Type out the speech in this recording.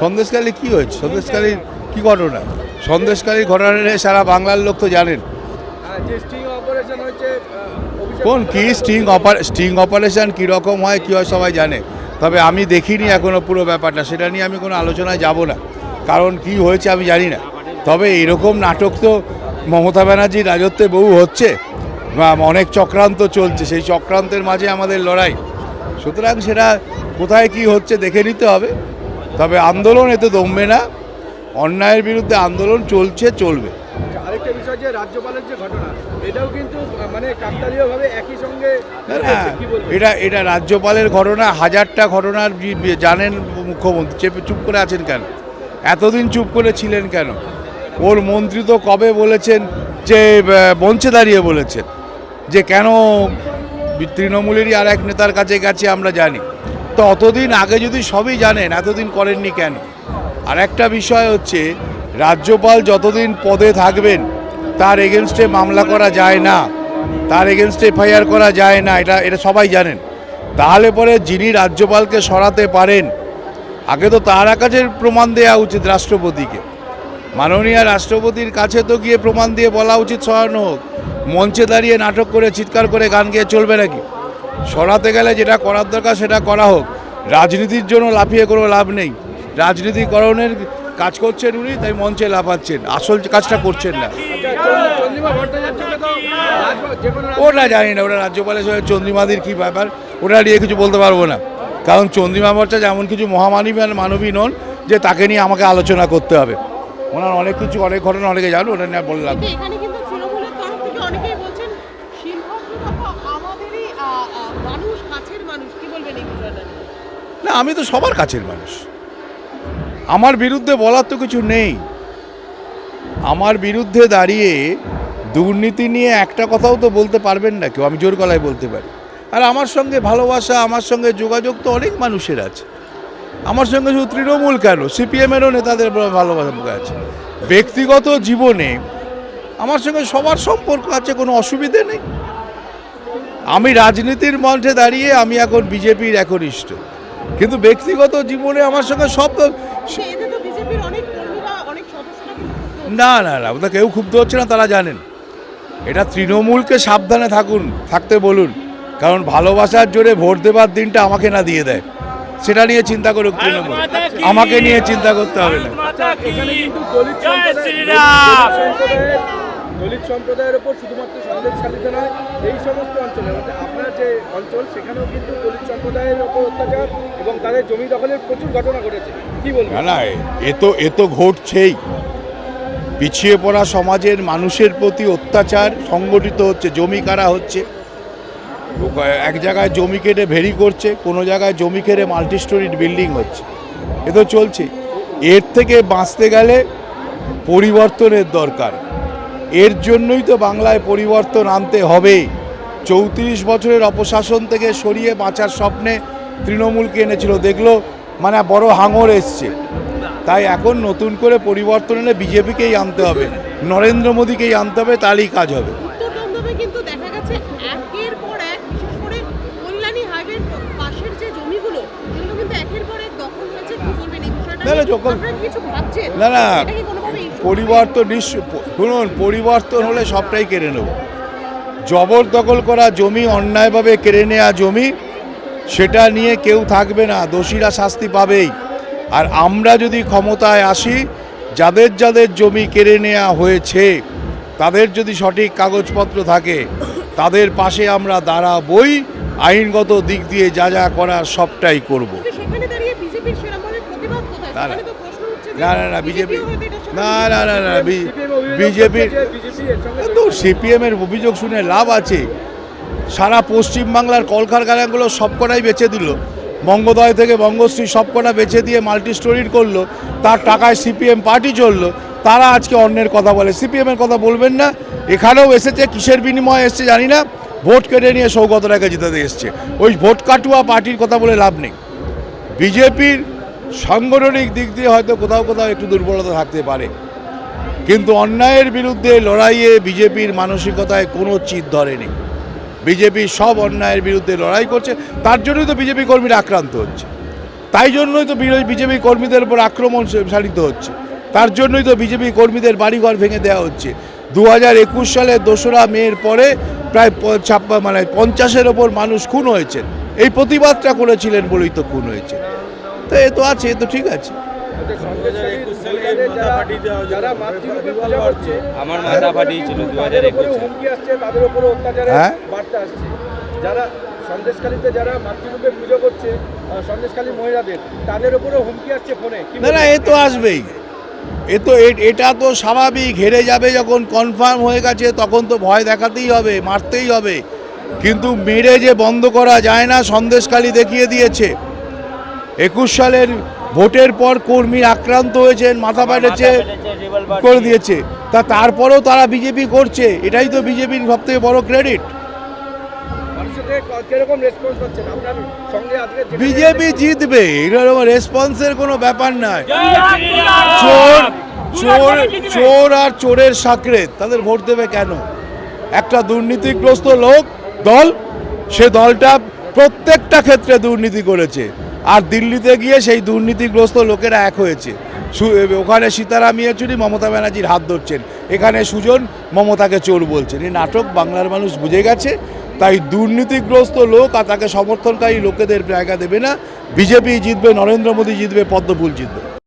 সন্দেশকালী কি হয়েছে? সন্দেশকালীর কি ঘটনা? সন্দেশকালীর ঘটনা নিয়ে সারা বাংলার লোক তো জানেন। কোন কি স্টিং স্টিং অপারেশন কীরকম হয়, কী হয় সবাই জানে। তবে আমি দেখিনি এখনও পুরো ব্যাপারটা, সেটা নিয়ে আমি কোনো আলোচনায় যাব না। কারণ কি হয়েছে আমি জানি না। তবে এরকম নাটক তো মমতা ব্যানার্জির রাজত্বে বহু হচ্ছে অনেক চক্রান্ত চলছে, সেই চক্রান্তের মাঝে আমাদের লড়াই। সুতরাং সেটা কোথায় কি হচ্ছে দেখে নিতে হবে। তবে আন্দোলন এতে দমবে না। অন্যায়ের বিরুদ্ধে আন্দোলন চলছে চলবে। আরেকটা বিষয় যে রাজ্যপালের যে ঘটনা এটাও কিন্তু মানে কাকতালীয়ভাবে একই সঙ্গে এটা এটা রাজ্যপালের ঘটনা হাজারটা ঘটনার জানেন মুখ্যমন্ত্রী। চেপে চুপ করে আছেন কেন? এতদিন চুপ করে ছিলেন কেন? ওর মন্ত্রী তো কবে বলেছেন যে মঞ্চে দাঁড়িয়ে বলেছেন যে কেন তৃণমূলেরই আর এক নেতার কাছে গেছে আমরা জানি। তো অতদিন আগে যদি সবই জানেন, এতদিন করেননি কেন? আর একটা বিষয় হচ্ছে, রাজ্যপাল যতদিন পদে থাকবেন, তার এগেনস্টে মামলা করা যায় না, তার এগেনস্টে এফআইআর করা যায় না, এটা এটা সবাই জানেন। তাহলে পরে যিনি রাজ্যপালকে সরাতে পারেন, আগে তো তার কাছে প্রমাণ দেওয়া উচিত রাষ্ট্রপতিকে। মাননীয় রাষ্ট্রপতির কাছে তো গিয়ে প্রমাণ দিয়ে বলা উচিত, সরানো হোক। মঞ্চে দাঁড়িয়ে নাটক করে, চিৎকার করে গান গেয়ে চলবে নাকি? সরাতে গেলে যেটা করার দরকার সেটা করা হোক। রাজনীতির জন্য লাফিয়ে কোনো লাভ নেই। রাজনীতিকরণের কাজ করছেন উনি, তাই মঞ্চে লাফাচ্ছেন। আসল কাজটা করছেন না। ওটা জানি না ওটা রাজ্যপালের সঙ্গে চন্দ্রিমাদির কী ব্যাপার ওটা নিয়ে কিছু বলতে পারব না। কারণ চন্দ্রিমা ভট্টাচার্য এমন কিছু মহামানবী আর মানবী নন, যে তাকে নিয়ে আমাকে আলোচনা করতে হবে। ওনার অনেক কিছু, অনেক ঘটনা অনেকে জানো ওটা নিয়ে বললাম না, আমি তো সবার কাছের মানুষ। আমার বিরুদ্ধে বলার তো কিছু নেই। আমার বিরুদ্ধে দাঁড়িয়ে দুর্নীতি নিয়ে একটা কথাও তো বলতে পারবেন না কেউ, আমি জোর গলায় বলতে পারি। আর আমার সঙ্গে ভালোবাসা, আমার সঙ্গে যোগাযোগ তো অনেক মানুষের আছে। আমার সঙ্গে শুধু তৃণমূল কেন? সিপিএমেরও নেতাদের ভালোবাসা আছে। ব্যক্তিগত জীবনে আমার সঙ্গে সবার সম্পর্ক আছে, কোনো অসুবিধে নেই। আমি রাজনীতির মঞ্চে দাঁড়িয়ে আমি এখন বিজেপির একনিষ্ঠ। কিন্তু ব্যক্তিগত জীবনে আমার সঙ্গে সব হচ্ছে। না না না ওটা কেউ ক্ষুব্ধ হচ্ছে না তারা জানেন। এটা তৃণমূলকে সাবধানে থাকুন থাকতে বলুন। কারণ ভালোবাসার জোরে ভোট দেবার দিনটা আমাকে না দিয়ে দেয়। সেটা নিয়ে চিন্তা করুক তৃণমূল। আমাকে নিয়ে চিন্তা করতে হবে না। আচ্ছা, এখানে কিন্তু দলিত সম্প্রদায়ের উপর শুধুমাত্র সন্দেশখালীতে নয়, এই সমস্ত অঞ্চলে মানে আপনার যে অঞ্চল, সেখানেও কিন্তু দলিত সম্প্রদায়ের উপর অত্যাচার এবং তাদের জমি দখলের প্রচুর ঘটনা ঘটেছে। কি বলবেন? না না, এ তো এ তো ঘটছেই। পিছিয়ে পড়া সমাজের মানুষের প্রতি অত্যাচার সংগঠিত হচ্ছে, জমি কারা হচ্ছে। এক জায়গায় জমি কেটে ভেরি করছে, কোনো জায়গায় জমি কেটে মাল্টি স্টোরিড বিল্ডিং হচ্ছে। এ তো চলছে। এর থেকে বাঁচতে গেলে পরিবর্তনের দরকার। এর জন্যই তো বাংলায় পরিবর্তন আনতে হবে। চৌত্রিশ বছরের অপশাসন থেকে সরিয়ে বাঁচার স্বপ্নে তৃণমূলকে এনেছিল। দেখল মানে বড় হাঙর এসছে। তাই এখন নতুন করে পরিবর্তন এনে বিজেপিকেই আনতে হবে। নরেন্দ্র মোদীকেই আনতে হবে তারই কাজ হবে। না, না, পরিবর্তন নিশ্চয় শুনুন পরিবর্তন হলে সবটাই কেড়ে নেব। জবরদখল করা জমি অন্যায়ভাবে কেড়ে নেওয়া জমি সেটা নিয়ে কেউ থাকবে না দোষীরা শাস্তি পাবেই। আর আমরা যদি ক্ষমতায় আসি যাদের যাদের জমি কেড়ে নেওয়া হয়েছে তাদের যদি সঠিক কাগজপত্র থাকে তাদের পাশে আমরা দাঁড়াবই আইনগত দিক দিয়ে যা যা করার সবটাই করব। কিন্তু না, না। না বিজেপি না না না না বিজেপির তো সিপিএমের অভিযোগ শুনে লাভ আছে। সারা পশ্চিমবাংলার কলকারখানাগুলো সবকটাই বেচে দিল। বঙ্গোদয় থেকে বঙ্গশ্রী সবকটা বেচে দিয়ে মাল্টি স্টোরির করল। তার টাকায় সিপিএম পার্টি চলল। তারা আজকে অন্যের কথা বলে। সিপিএমের কথা বলবেন না। এখানেও এসেছে কিসের বিনিময়ে এসছে জানি না। ভোট কেটে নিয়ে সৌগত রায়কে জিতাতে এসছে। ওই ভোট কাটুয়া পার্টির কথা বলে লাভ নেই। বিজেপির সাংগঠনিক দিক দিয়ে হয়তো কোথাও কোথাও একটু দুর্বলতা থাকতে পারে। কিন্তু অন্যায়ের বিরুদ্ধে লড়াইয়ে বিজেপির মানসিকতায় কোনো চিত ধরেনি। বিজেপি সব অন্যায়ের বিরুদ্ধে লড়াই করছে, তার জন্যই তো বিজেপি কর্মীরা আক্রান্ত হচ্ছে। তাই জন্যই তো বিজেপি কর্মীদের উপর আক্রমণ সারিত হচ্ছে। তার জন্যই তো বিজেপি কর্মীদের বাড়িঘর ভেঙে দেওয়া হচ্ছে। দু হাজার একুশ সালে দোসরা মেয়ের পরে প্রায় ছাপ্পা মানে পঞ্চাশের ওপর মানুষ খুন হয়েছেন। এই প্রতিবাদটা করেছিলেন বলেই তো খুন হয়েছে তো এ তো আছে এ তো ঠিক আছে। যারা- আমার মাথা ফাটিয়েছিল দু হাজার হ্যাঁ? যারা সন্দেশখালীতে যারা মাতৃরূপে পুজো করছে আহ, মহিলাদের তাদের উপরে হুমকি আসছে ফোনে। না না এ তো আসবেই। এ তো এটা তো স্বাভাবিক হেরে যাবে যখন কনফার্ম হয়ে গেছে তখন তো ভয় দেখাতেই হবে মারতেই হবে। কিন্তু মেরে যে বন্ধ করা যায় না সন্দেশখালি দেখিয়ে দিয়েছে। একুশ সালের ভোটের পর কর্মী আক্রান্ত হয়েছেন মাথা ফাটেছে করে দিয়েছে। তা তারপরেও তারা বিজেপি করছে এটাই তো বিজেপির সব থেকে বড় ক্রেডিট বিজেপি জিতবে এরকম রেসপন্সের কোনো ব্যাপার নাই চোর চোর চোর আর চোরের সাকরেত তাদের ভোট দেবে কেন? একটা দুর্নীতিগ্রস্ত লোক দল সে দলটা প্রত্যেকটা ক্ষেত্রে দুর্নীতি করেছে। আর দিল্লিতে গিয়ে সেই দুর্নীতিগ্রস্ত লোকেরা এক হয়েছে। ওখানে সীতারাম ইয়েচুরি, মমতা ব্যানার্জির হাত ধরছেন। এখানে সুজন মমতাকে চোর বলছেন। এই নাটক বাংলার মানুষ বুঝে গেছে, তাই দুর্নীতিগ্রস্ত লোক আর তাকে সমর্থনকারী লোকেদের জায়গা দেবে না। বিজেপি জিতবে, নরেন্দ্র মোদী জিতবে, পদ্মফুল জিতবে।